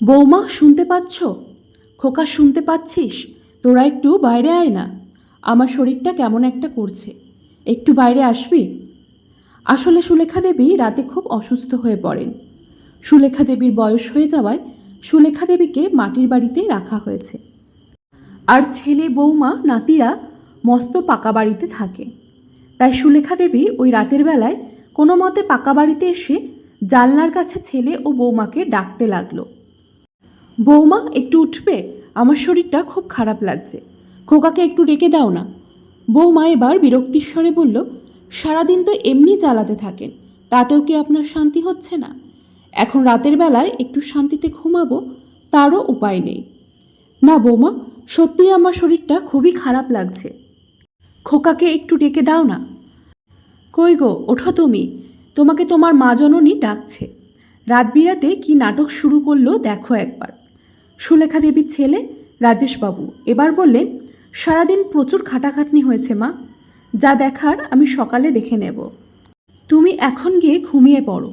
বৌমা, শুনতে পাচ্ছ? খোকা, শুনতে পাচ্ছিস? তোরা একটু বাইরে আয় না। আমার শরীরটা কেমন একটা করছে। একটু বাইরে আসবি? আসলে সুলেখা দেবী রাতে খুব অসুস্থ হয়ে পড়েন। সুলেখা দেবীর বয়স হয়ে যাওয়ায় সুলেখা দেবীকে মাটির বাড়িতে রাখা হয়েছে। আর ছেলে, বৌমা, নাতিরা মস্ত পাকা বাড়িতে থাকে। তাই সুলেখা দেবী ওই রাতের বেলায় কোনো মতে পাকা বাড়িতে এসে জানলার কাছে ছেলে ও বৌমাকে ডাকতে লাগল। বৌমা, একটু উঠবে? আমার শরীরটা খুব খারাপ লাগছে। খোকাকে একটু ডেকে দাও না। বৌমা এবার বিরক্তির স্বরে বলল, সারাদিন তো এমনি জ্বালাতে থাকেন, তাতেও কি আপনার শান্তি হচ্ছে না? এখন রাতের বেলায় একটু শান্তিতে ঘুমাবো, তারও উপায় নেই। না বৌমা সত্যিই আমার শরীরটা খুবই খারাপ লাগছে। খোকাকে একটু ডেকে দাও না। কই গো, ওঠো তুমি। তোমাকে তোমার মা জননী ডাকছে। রাত বিরাতে কি নাটক শুরু করল দেখো একবার। সুলেখা দেবীর ছেলে রাজেশবাবু। এবার বললেন, সারাদিন প্রচুর খাটাখাটনি হয়েছে মা। যা দেখার আমি সকালে দেখে নেব। তুমি এখন গিয়ে ঘুমিয়ে পড়ো।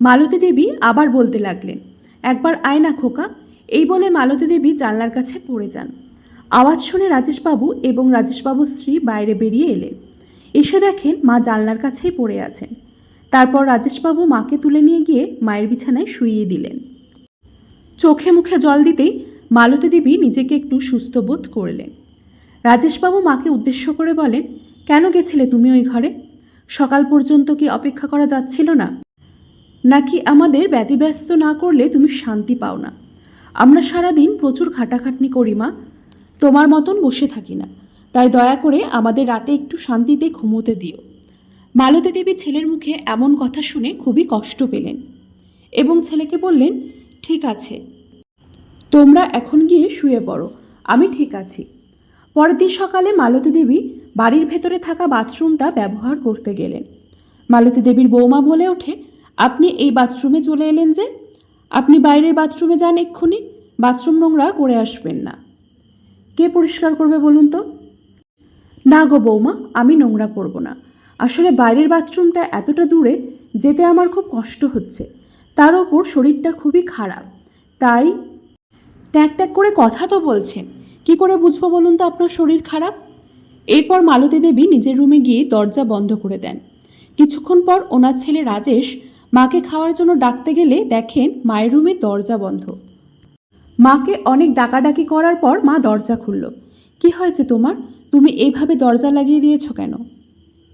মালতী দেবী আবার বলতে লাগলেন, একবার আয় না খোকা। এই বলে মালতী দেবী জানলার কাছে পড়ে যান। আওয়াজ শুনে রাজেশবাবু এবং রাজেশবাবুর স্ত্রী বাইরে বেরিয়ে এলেন। এসে দেখেন মা জানলার কাছেই পড়ে আছেন। তারপর রাজেশবাবু মাকে তুলে নিয়ে গিয়ে মায়ের বিছানায় শুইয়ে দিলেন। চোখে মুখে জল দিতেই মালতী দেবী নিজেকে একটু সুস্থ বোধ করলেন। রাজেশবাবু মাকে উদ্দেশ্য করে বলেন, কেন গেছিলে তুমি ওই ঘরে? সকাল পর্যন্ত কি অপেক্ষা করা যাচ্ছিল না? নাকি আমাদের ব্যতিব্যস্ত না করলে তুমি শান্তি পাও না? আমরা সারাদিন প্রচুর খাটাখাটনি করি, মা। তোমার মতন বসে থাকি না। তাই দয়া করে আমাদের রাতে একটু শান্তিতে ঘুমোতে দিও। মালতী দেবী ছেলের মুখে এমন কথা শুনে খুবই কষ্ট পেলেন এবং ছেলেকে বললেন, ঠিক আছে তোমরা এখন গিয়ে শুয়ে পড়ো। আমি ঠিক আছি। পরের দিন সকালে মালতী দেবী বাড়ির ভেতরে থাকা বাথরুমটা ব্যবহার করতে গেলেন। মালতী দেবীর বৌমা বলে ওঠে, আপনি এই বাথরুমে চলে এলেন যে। আপনি বাইরের বাথরুমে যান এক্ষুনি, বাথরুম নোংরা করে আসবেন না। কে পরিষ্কার করবে বলুন তো? না গো বৌমা, আমি নোংরা করব না। আসলে বাইরের বাথরুমটা এতটা দূরে যেতে আমার খুব কষ্ট হচ্ছে। তার ওপর শরীরটা খুবই খারাপ। তাই ট্যাক ট্যাক করে কথা তো বলছেন কি করে বুঝব বলুন তো আপনার শরীর খারাপ? এরপর মালতী দেবী নিজের রুমে গিয়ে দরজা বন্ধ করে দেন। কিছুক্ষণ পর ওনার ছেলে রাজেশ মাকে খাওয়ার জন্য ডাকতে গেলে দেখেন মায়ের রুমে দরজা বন্ধ। মাকে অনেক ডাকাডাকি করার পর মা দরজা খুলল। কি হয়েছে তোমার? তুমি এইভাবে দরজা লাগিয়ে দিয়েছ কেন?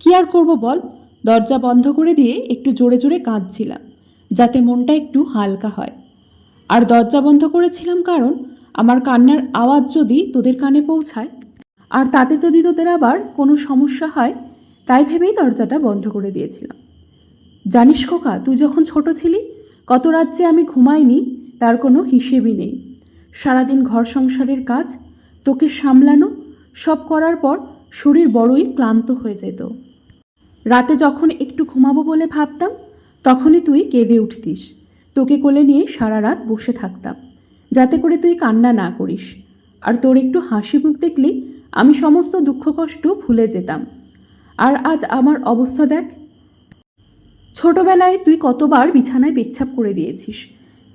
কি আর করব বল? দরজা বন্ধ করে দিয়ে একটু জোরে জোরে কাঁদছিলাম, যাতে মনটা একটু হালকা হয়। আর দরজা বন্ধ করেছিলাম কারণ আমার কান্নার আওয়াজ যদি তোদের কানে পৌঁছায়, আর তাতে যদি তোদের আবার কোনো সমস্যা হয়, তাই ভেবেই দরজাটা বন্ধ করে দিয়েছিলাম। জানিস খোকা, তুই যখন ছোট ছিলি, কত রাত যে আমি ঘুমাইনি, তার কোনো হিসেবই নেই। সারাদিন ঘর সংসারের কাজ, তোকে সামলানো, সব করার পর শরীর বড়ই ক্লান্ত হয়ে যেত। রাতে যখন একটু ঘুমাবো বলে ভাবতাম, তখনই তুই কেঁদে উঠতিস। তোকে কোলে নিয়ে সারা রাত বসে থাকতাম। যাতে করে তুই কান্না না করিস। আর তোর একটু হাসি মুখ দেখলেই আমি সমস্ত দুঃখ কষ্ট ভুলে যেতাম। আর আজ আমার অবস্থা দেখ। ছোটবেলায় তুই কতবার বিছানায় পেচ্ছাপ করে দিয়েছিস।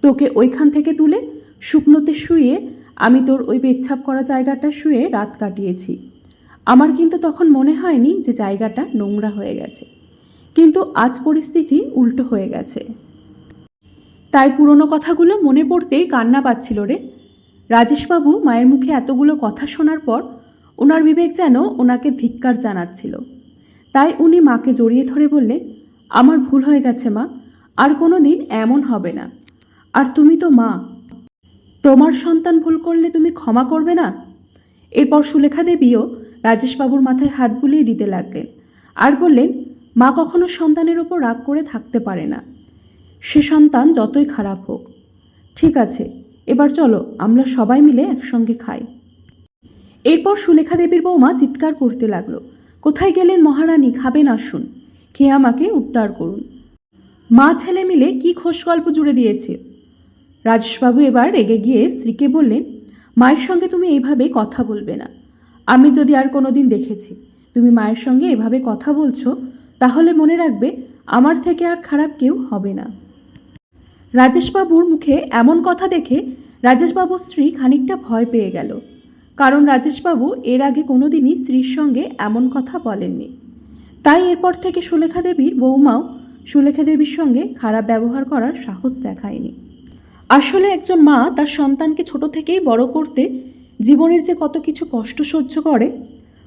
তোকে ওইখান থেকে তুলে শুকনোতে শুয়ে আমি তোর ওই পেচ্ছাপ করা জায়গাটা শুয়ে রাত কাটিয়েছি। আমার কিন্তু তখন মনে হয়নি যে জায়গাটা নোংরা হয়ে গেছে। কিন্তু আজ পরিস্থিতি উল্টো হয়ে গেছে। তাই পুরনো কথাগুলো মনে পড়তেই কান্না পাচ্ছিল রে। রাজেশবাবু মায়ের মুখে এতগুলো কথা শোনার পর ওনার বিবেক যেন ওনাকে ধিক্কার জানাচ্ছিল। তাই উনি মাকে জড়িয়ে ধরে বললে, আমার ভুল হয়ে গেছে মা, আর কোনো দিন এমন হবে না। আর তুমি তো মা, তোমার সন্তান ভুল করলে তুমি ক্ষমা করবে না? এরপর সুলেখা দেবীও রাজেশবাবুর মাথায় হাত বুলিয়ে দিতে লাগলেন আর বললেন, মা কখনো সন্তানের ওপর রাগ করে থাকতে পারে না। সে সন্তান যতই খারাপ হোক। ঠিক আছে, এবার চলো, আমরা সবাই মিলে একসঙ্গে খাই। এরপর সুলেখা দেবীর বৌমা চিৎকার করতে লাগল। কোথায় গেলেন মহারানী, খাবেন আসুন। খেয়ে আমাকে উদ্ধার করুন। মা ছেলে মিলে কি খোশ গল্প জুড়ে দিয়েছে। রাজেশবাবু এবার রেগে গিয়ে স্ত্রীকে বললেন, মায়ের সঙ্গে তুমি এইভাবে কথা বলবে না। আমি যদি আর কোনো দিন দেখেছি, তুমি মায়ের সঙ্গে এভাবে কথা বলছো, তাহলে মনে রাখবে আমার থেকে আর খারাপ কেউ হবে না। রাজেশবাবুর মুখে এমন কথা দেখে রাজেশবাবুর স্ত্রী খানিকটা ভয় পেয়ে গেল। কারণ রাজেশবাবু এর আগে কোনোদিনই স্ত্রীর সঙ্গে এমন কথা বলেননি। তাই এরপর থেকে সুলেখা দেবীর বৌমাও সুলেখা দেবীর সঙ্গে খারাপ ব্যবহার করার সাহস দেখায়নি। আসলে একজন মা তার সন্তানকে ছোট থেকেই বড় করতে জীবনের যে কত কিছু কষ্ট সহ্য করে,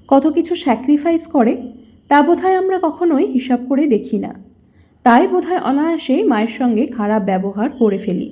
কত কিছু স্যাক্রিফাইস করে, তা বোধহয় আমরা কখনোই হিসাব করে দেখি না। তাই বোধহয় অনায়াসেই মায়ের সঙ্গে খারাপ ব্যবহার করে ফেলি।